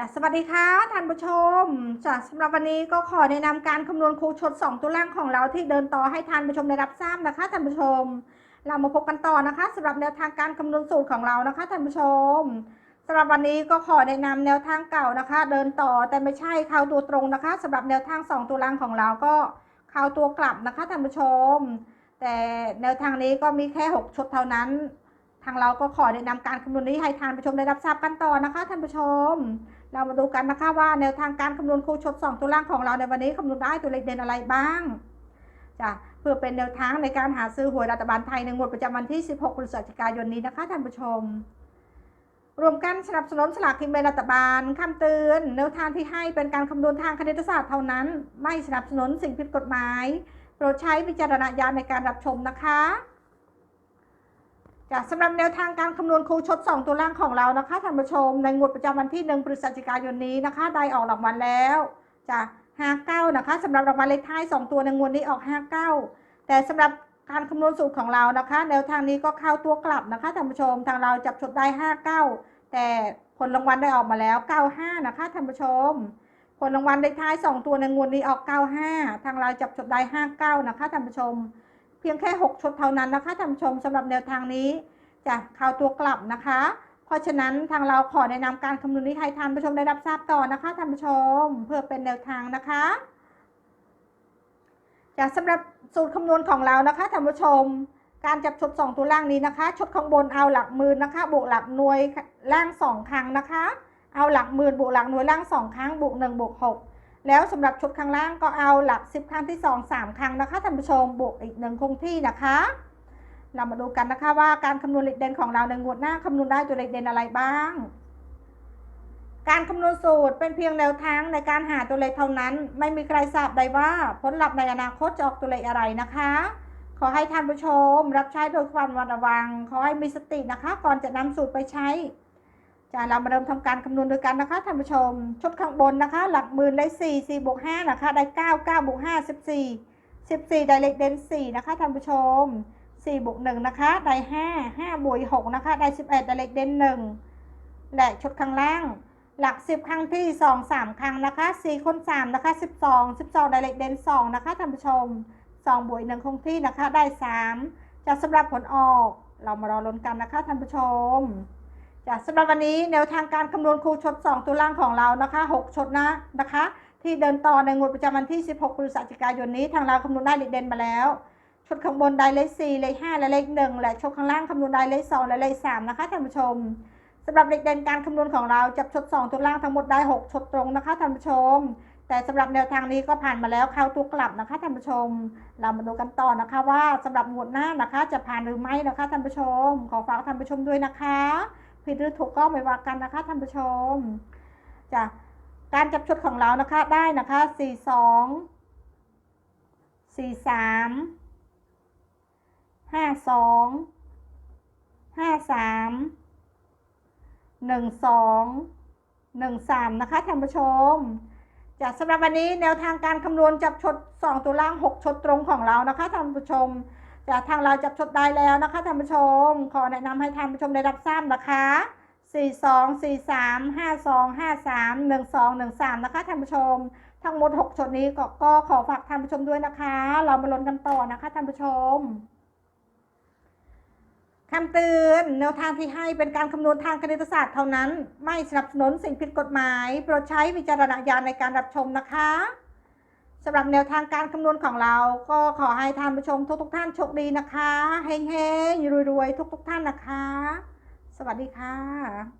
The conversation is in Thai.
จ้ะสวัสดีค่ะท่านผู้ชมจ้ะสำหรับวันนี้ก็ขอแนะนำการคำนวณครูชด 2 ตัวล่างของเราที่เดินต่อให้ท่านผู้ชมได้รับทราบนะคะท่านผู้ชม เรามาพบกันต่อนะคะสำหรับแนวทางการคำนวณสูตรของเรานะคะท่านผู้ชมสำหรับวันนี้ก็ขอแนะนำแนวทางเก่านะคะ เดินต่อแต่ไม่ใช่เข้าตัวตรงนะคะสำหรับแนวทาง 2 ตัวล่างของเราก็เข้าตัวกลับนะคะท่านผู้ชม แต่แนวทางนี้ก็มีแค่ 6 ชุดเท่านั้น ทางเราก็ขอแนะนำการคำนวณนี้ให้ท่านผู้ชมได้รับทราบกันต่อนะคะท่านผู้ชม เรามาดูกันนะคะว่าแนวทางการคำนวณครูชด2ตัวล่างของเราในวันนี้คำนวณได้ตัวเลขเด่นอะไรบ้างจ้ะเพื่อเป็นแนวทางในการหาซื้อหวยรัฐบาลไทยในงวดประจำวันที่ 16พฤศจิกายนนี้นะคะท่านผู้ชม รวมกันสนับสนุนสลากกินแบ่งรัฐบาลคำเตือนแนวทางที่ให้เป็นการคำนวณทางคณิตศาสตร์เท่านั้น ไม่สนับสนุนสิ่งผิดกฎหมายโปรดใช้วิจารณญาณในการรับชมนะคะ จะสำหรับแนวทางการคำนวณครูชด 2 ตัวล่างของเรานะคะท่านผู้ชม ในงวดประจำวันที่ 1 พฤศจิกายนนี้นะคะ ได้ออกรางวัลแล้วจ้ะ59 นะคะสำหรับรางวัลเลขท้าย 2 ตัวในงวดนี้ออก 59 แต่สำหรับการคำนวณสูตรของเรานะคะ แนวทางนี้ก็เข้าตัวกลับนะคะท่านผู้ชมทางเราจับชดได้ 59 แต่ผลรางวัลได้ออกมาแล้ว 95 นะคะท่านผู้ชม ผลรางวัลเลขท้าย 2 ตัวในงวดนี้ออก 95 ทางเราจับชดได้ 59 นะคะท่านผู้ชม เพียงแค่ 6 ชุดเท่านั้นนะคะท่านผู้ชมสำหรับแนวทางนี้จะข้าวตัวกลับนะคะ เพราะฉะนั้นทางเราขอแนะนำการคำนวณนี้ให้ท่านผู้ชมได้รับทราบต่อนะคะท่านผู้ชมเพื่อเป็นแนวทางนะคะจะสำหรับสูตรคำนวณของเรานะคะท่านผู้ชม การจับชุด 2 ตัวล่างนี้นะคะ ชุดข้างบนเอาหลักหมื่นนะคะ บวกหลักหน่วยล่าง 2 ครั้งนะคะ เอาหลักหมื่นบวกหลักหน่วยล่าง 2 ครั้งบวก1บวก6 แล้วสำหรับชุดข้างล่างก็เอาหลัก 10 ครั้งที่ 2 3 ครั้งนะคะท่านผู้ชมบวกอีกหนึ่งคงที่นะคะ เรามาดูกันนะคะว่าการคำนวณเลขเด่นของเราในงวดหน้าคำนวณได้ตัวเลขเด่นอะไรบ้าง การคำนวณสูตรเป็นเพียงแนวทางในการหาตัวเลขเท่านั้น ไม่มีใครทราบได้ว่าผลลัพธ์ในอนาคตจะออกตัวเลขอะไรนะคะ ขอให้ท่านผู้ชม รับใช้โดยความระวัง ขอให้มีสตินะคะ ก่อนจะนำสูตรไปใช้ จะเรามาเริ่มทำการคำนวณด้วยกันนะคะท่านผู้ชม ชุดข้างบนนะคะ หลักหมื่นได้สี่สี่บวกห้านะคะ ได้เก้าเก้าบวกห้าสิบสี่สิบสี่ได้เลขเด่นสี่นะคะท่านผู้ชมสี่บวกหนึ่งนะคะ ได้ห้าห้าบวกหกนะคะ ได้สิบเอ็ดได้เลขเด่นหนึ่งและชุดข้างล่าง หลักสิบครั้งที่สองสามครั้งนะคะสี่คูณสามนะคะสิบสองสิบสองได้เลขเด่นสองนะคะท่านผู้ชมสองบวกหนึ่งคงที่นะคะ ได้สามจะสำหรับผลออก เรามารอลุ้นกันนะคะท่านผู้ชม จ้ะสำหรับวันนี้แนวทางการคำนวณครูชด2ตัวล่างของเรานะคะ 6 ชดนะนะคะ ที่เดินต่อในงวดประจำวันที่ 16พฤศจิกายนนี้ทางเราคำนวณได้เลขเด่นมาแล้วชดข้างบนได้เลข4เลข5และเลข1และชดข้างล่างคำนวณได้เลข2และเลข3นะคะท่านผู้ชมสำหรับเลขเด่นการคำนวณของเราจับชด 2 ตัวล่างทั้งหมดได้ 6 ชดตรงนะคะท่านผู้ชม แต่สำหรับแนวทางนี้ก็ผ่านมาแล้วเข้าตัวกลับนะคะท่านผู้ชม เรามาดูกันต่อนะคะว่าสำหรับงวดหน้านะคะ จะผ่านหรือไม่นะคะท่านผู้ชม ขอฝากท่านผู้ชมด้วยนะคะ ผิดหรือถูกก็ไม่ว่ากันนะคะท่านผู้ชมจ้ะการจับชุดของเรานะคะได้นะคะสี่สองสี่สามห้าสองห้าสามหนึ่งสองหนึ่งสามนะคะท่านผู้ชมจ้ะสำหรับวันนี้แนวทางการคำนวณจับชดสองตัวล่างหกชดตรงของเรานะคะท่านผู้ชม จากทางเราจับชดได้แล้วนะคะท่านผู้ชม ขอแนะนำให้ท่านผู้ชมได้รับทราบนะคะ 4 2 4 3 5 2 5 3 1 2 1 3 นะคะท่านผู้ชม ทั้งหมด 6ชดนี้ก็ก็ขอฝากท่านผู้ชมด้วยนะคะ เรามาลุ้นกันต่อนะคะท่านผู้ชมคำเตือนแนวทางที่ให้เป็นการคำนวณทางคณิตศาสตร์เท่านั้น ไม่สนับสนุนสิ่งผิดกฎหมาย โปรดใช้วิจารณญาณในการรับชมนะคะำหรับแนวทางการคำนวณของเรา ก็ขอให้ท่านผู้ชมทุกทุกท่านโชคดีนะคะเฮงเฮงรวยรวยทุกๆท่านนะคะ สวัสดีค่ะ